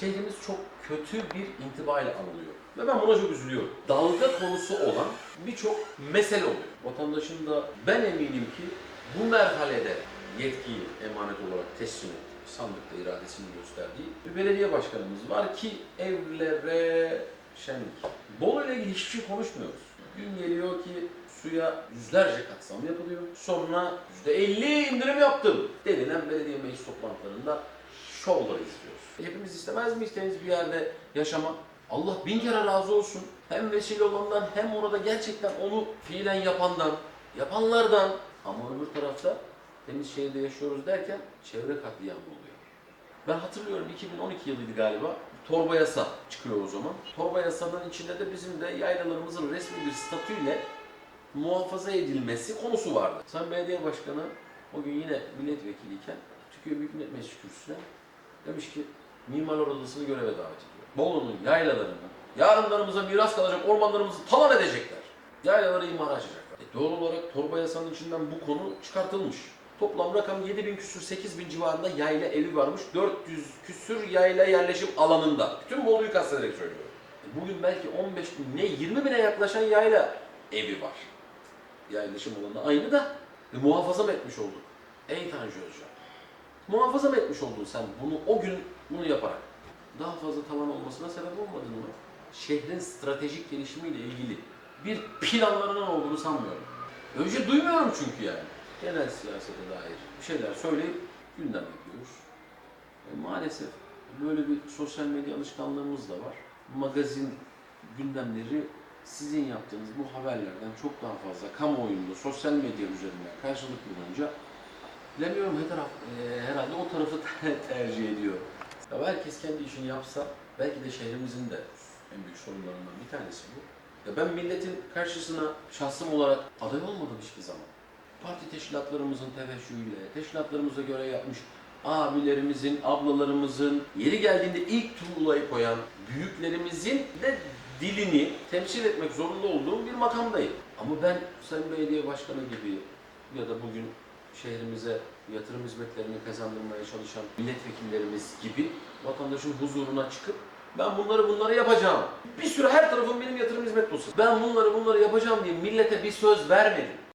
şehrimiz çok kötü bir intibayla anılıyor. Ve ben buna çok üzülüyorum. Dalga konusu olan birçok mesele oluyor. Vatandaşın da ben eminim ki bu merhalede yetkiyi emanet olarak teslim ettiği, sandıkta iradesini gösterdiği bir belediye başkanımız var ki evlere şenlik. Bolu ile ilgili hiçbir şey konuşmuyoruz. Gün geliyor ki suya yüzlerce kat zam yapılıyor. Sonra %50 indirim yaptım denilen belediye meclis toplantılarında şovları izliyoruz. İstemez miyiz temiz bir yerde yaşamak? Allah bin kere razı olsun. Hem vesile olandan hem orada gerçekten onu fiilen yapandan, yapanlardan ama öbür tarafta temiz şehirde yaşıyoruz derken çevre katliamı oluyor. Ben hatırlıyorum 2012 yılıydı galiba. Torba yasa çıkıyor o zaman. Torba yasanın içinde de bizim de yaylalarımızın resmi bir statüyle muhafaza edilmesi konusu vardı. Sayın Belediye Başkanı o gün yine milletvekiliyken çıkıyor Büyük Millet Meclisi kürsüsüne. Demiş ki Mimarlar Odası'nı göreve davet ediyor. Bolu'nun yaylalarını, yarınlarımıza miras kalacak ormanlarımızı talan edecekler. Yaylaları imara açacaklar. E doğal olarak torba yasanın içinden bu konu çıkartılmış. Toplam rakam 7000 küsür 8000 civarında yayla evi varmış. 400 küsür yayla yerleşim alanında. Bütün Bolu'yu kastederek söylüyorum. E bugün belki 15 bin, ne 20 bine yaklaşan yayla evi var. Yerleşim alanı aynı da e, muhafaza etmiş olduk? Ey Tanju Özcan. Muhafaza mı etmiş oldun sen bunu o gün bunu yaparak? Daha fazla tavan olmasına sebep olmadın mı? Şehrin stratejik gelişimiyle ilgili bir planlarının olduğunu sanmıyorum. Önce duymuyorum çünkü yani. Genel siyasete dair bir şeyler söyleyip gündem yapıyoruz. E, maalesef böyle bir sosyal medya alışkanlığımız da var. Magazin gündemleri sizin yaptığınız bu haberlerden çok daha fazla kamuoyunda, sosyal medya üzerinden karşılık bulunca bilemiyorum her taraf e, herhalde o tarafı tercih ediyor. Ya herkes kendi işini yapsa belki de şehrimizin de en büyük sorunlarından bir tanesi bu. Ya ben milletin karşısına şahsım olarak aday olmadım hiçbir zaman. Parti teşkilatlarımızın teveccühüyle, teşkilatlarımıza göre yapmış abilerimizin, ablalarımızın, yeri geldiğinde ilk tuğlayı koyan büyüklerimizin de dilini temsil etmek zorunda olduğum bir makamdayım. Ama ben Sayın Belediye Başkanı gibi ya da bugün şehrimize yatırım hizmetlerini kazandırmaya çalışan milletvekillerimiz gibi vatandaşın huzuruna çıkıp ben bunları bunları yapacağım. Bir süre her tarafım benim yatırım hizmet dosyası. Ben bunları bunları yapacağım diye millete bir söz vermedim.